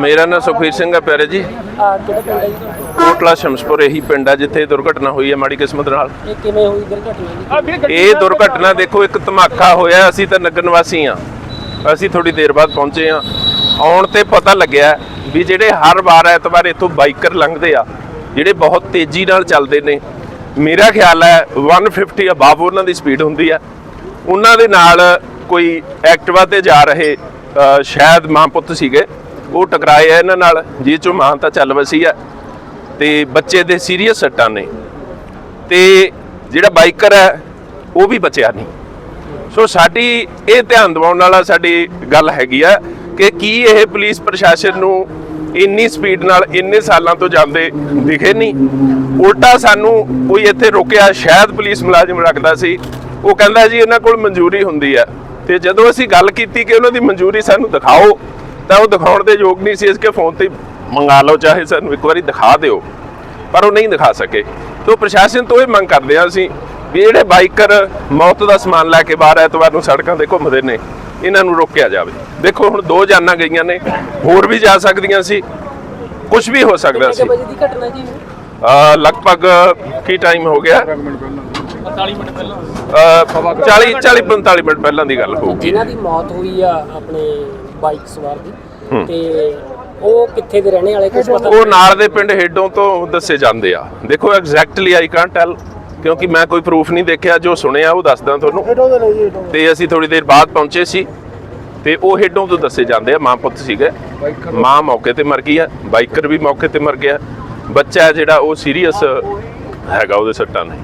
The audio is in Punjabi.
ਮੇਰਾ ਨਾਮ ਸੁਖਵੀਰ ਸਿੰਘ ਹੈ ਪਿਆਰੇ ਜੀ। ਆ ਕਿਹੜਾ ਪਿੰਡ ਹੈ ਜੀ ਤੁਹਾਡਾ? ਕੋਟਲਾ ਸ਼ਮਸਪੁਰ ਇਹੀ ਪਿੰਡ ਹੈ ਜਿੱਥੇ ਦੁਰਘਟਨਾ ਹੋਈ ਹੈ ਮਾੜੀ ਕਿਸਮਤ ਨਾਲ। ਇਹ ਕਿਵੇਂ ਹੋਈ ਦੁਰਘਟਨਾ ਇਹ ਦੁਰਘਟਨਾ ਦੇਖੋ ਇੱਕ ਧਮਾਕਾ ਹੋਇਆ ਅਸੀਂ ਤਾਂ ਨਗਰ ਨਿਵਾਸੀ ਆ। ਅਸੀਂ ਥੋੜੀ ਦੇਰ ਬਾਅਦ ਪਹੁੰਚੇ ਆ। ਆਉਣ ਤੇ ਪਤਾ ਲੱਗਿਆ ਵੀ ਜਿਹੜੇ ਹਰ ਵਾਰ ਐਤਵਾਰ ਇੱਥੋਂ ਬਾਈਕਰ ਲੰਘਦੇ ਆ ਜਿਹੜੇ ਬਹੁਤ ਤੇਜ਼ੀ ਨਾਲ ਚੱਲਦੇ ਨੇ। ਮੇਰਾ ਖਿਆਲ ਹੈ 150 ਅਬਾਵ ਉਹਨਾਂ ਦੀ ਸਪੀਡ ਹੁੰਦੀ ਆ। ਉਹਨਾਂ ਦੇ ਨਾਲ ਕੋਈ ਐਕਟਿਵਾ ਤੇ ਜਾ ਰਹੇ ਸ਼ਾਇਦ ਮਾਂ ਪੁੱਤ ਸੀਗੇ। ਉਹ ਟਕਰਾਏ ਆ ਇਹਨਾਂ ਨਾਲ ਜਿਹ ਚੋਂ ਮਾਂ ਤਾਂ ਚੱਲ ਵਸੀ ਆ। ਤੇ ਬੱਚੇ ਦੇ ਸੀਰੀਅਸ ਸੱਟਾਂ ਨੇ। ਤੇ ਜਿਹੜਾ ਬਾਈਕਰ ਹੈ, ਉਹ ਵੀ ਬਚਿਆ ਨਹੀਂ। ਸੋ ਸਾਡੀ ਇਹ ਧਿਆਨ ਦਿਵਾਉਣ ਵਾਲਾ ਸਾਡੀ ਗੱਲ ਹੈਗੀ ਆ ਕਿ ਕੀ ਇਹ ਪੁਲਿਸ ਪ੍ਰਸ਼ਾਸਨ ਨੂੰ ਇੰਨੀ ਸਪੀਡ ਨਾਲ ਇੰਨੇ ਸਾਲਾਂ ਤੋਂ ਜਾਂਦੇ ਦਿਖੇ ਨਹੀਂ। ਉਲਟਾ ਸਾਨੂੰ ਕੋਈ ਇੱਥੇ ਰੋਕਿਆ, ਸ਼ਾਇਦ ਪੁਲਿਸ ਮੁਲਾਜ਼ਮ ਰੱਖਦਾ ਸੀ। ਉਹ ਕਹਿੰਦਾ ਜੀ, ਇਹਨਾਂ ਕੋਲ ਮਨਜ਼ੂਰੀ ਹੁੰਦੀ ਹੈ ਤੇ ਜਦੋਂ ਅਸੀਂ ਗੱਲ ਕੀਤੀ ਕਿ ਉਹਨਾਂ ਦੀ ਮਨਜ਼ੂਰੀ ਸਾਨੂੰ ਦਿਖਾਓ ਤਾਂ ਉਹ ਦਿਖਾਉਣ ਦੇ ਯੋਗ ਨਹੀਂ ਸੀ ਇਸ ਕੇ ਫੋਨ ਤੇ ਮੰਗਾ ਲਓ ਚਾਹੇ ਸਾਨੂੰ ਇੱਕ ਵਾਰੀ ਦਿਖਾ ਦਿਓ। ਪਰ ਉਹ ਨਹੀਂ ਦਿਖਾ ਸਕੇ। ਤੋਂ ਪ੍ਰਸ਼ਾਸਨ ਤੋਂ ਇਹ ਮੰਗ ਕਰਦੇ ਹਾਂ ਅਸੀਂ ਵੀ ਜਿਹੜੇ ਬਾਈਕਰ ਮੌਤ ਦਾ ਸਮਾਨ ਲੈ ਕੇ ਬਾਹਰ ਐਤਵਾਰ ਨੂੰ ਸੜਕਾਂ ਤੇ ਘੁੰਮਦੇ ਨੇ ਇਹਨਾਂ ਨੂੰ ਰੋਕਿਆ ਜਾਵੇ। ਦੇਖੋ ਹੁਣ ਦੋ ਜਾਨਾਂ ਗਈਆਂ ਨੇ ਹੋਰ ਵੀ ਜਾ ਸਕਦੀਆਂ ਸੀ। ਕੁਝ ਵੀ ਹੋ ਸਕਦਾ ਸੀ। ਕੁ ਵਜੇ ਦੀ ਘਟਨਾ ਜੀ ਅਹ ਲਗਭਗ ਕੀ ਟਾਈਮ ਹੋ ਗਿਆ? 45 ਮਿੰਟ ਪਹਿਲਾਂ? 40 40 45 ਮਿੰਟ ਪਹਿਲਾਂ ਦੀ ਗੱਲ ਹੋਊਗੀ। ਜਿਨ੍ਹਾਂ ਦੀ ਮੌਤ ਹੋਈ ਆ ਆਪਣੇ ਬਾਈਕ ਸਵਾਰ ਦੀ ਤੇ ਉਹ ਕਿੱਥੇ ਦੇ ਰਹਿਣੇ ਵਾਲੇ ਕੁਝ ਪਤਾ ਉਹ ਨਾਲ ਦੇ ਪਿੰਡ ਹੇਡੋਂ ਤੋਂ ਦੱਸੇ ਜਾਂਦੇ ਆ। ਦੇਖੋ ਐਗਜ਼ੈਕਟਲੀ ਆਈ ਕੈਨਟ ਟੈਲ ਕਿਉਂਕਿ ਮੈਂ ਕੋਈ ਪ੍ਰੂਫ ਨਹੀਂ ਦੇਖਿਆ ਜੋ ਸੁਣਿਆ ਉਹ ਦੱਸਦਾ ਤੁਹਾਨੂੰ। ਤੇ ਅਸੀਂ ਥੋੜੀ ਦੇਰ ਬਾਅਦ ਪਹੁੰਚੇ ਸੀ ਤੇ ਉਹ ਹੇਡੋਂ ਤੋਂ ਦੱਸੇ ਜਾਂਦੇ ਆ ਮਾਂ ਪੁੱਤ ਸੀਗੇ। ਮਾਂ ਮੌਕੇ ਤੇ ਮਰ ਗਈ ਆ ਬਾਈਕਰ ਵੀ ਮੌਕੇ ਤੇ ਮਰ ਗਿਆ। ਬੱਚਾ ਜਿਹੜਾ ਉਹ ਸੀਰੀਅਸ ਹੈਗਾ ਉਹਦੇ ਸੱਟਾਂ ਨੇ